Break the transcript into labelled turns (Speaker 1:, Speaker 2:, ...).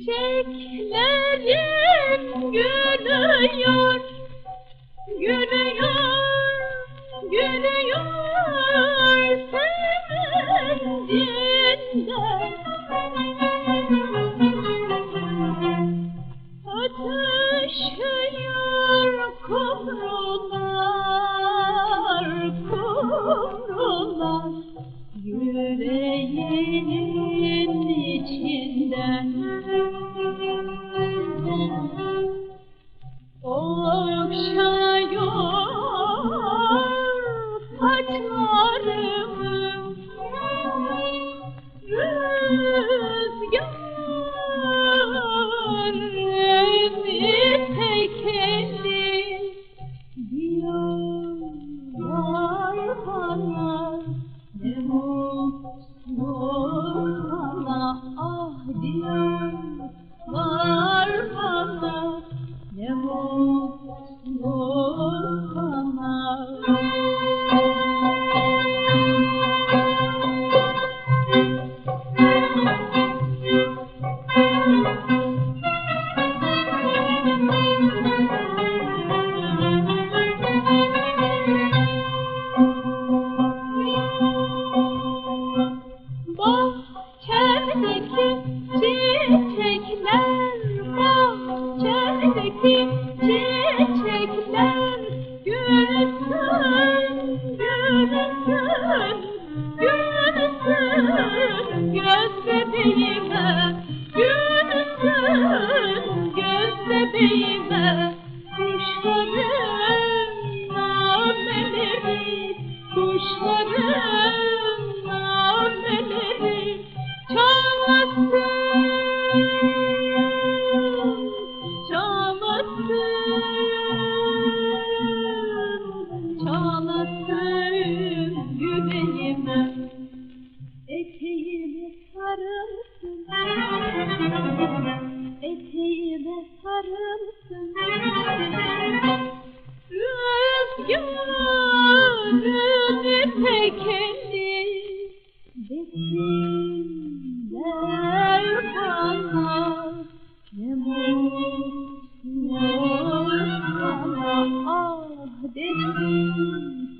Speaker 1: Çiçeklerim gülüyor, gülüyor, gülüyor sevincinden. Ötüşüyor kumrular, Thank you. Bahçedeki çiçekler, bahçedeki çiçekler. Gülsün, gülsün, gülsün göz bebeğime, gülsün göz bebeğime sarılsın, eteğime sarılsın. Rüzgarın tekendi desinler bana ne mutlu sana ah desinler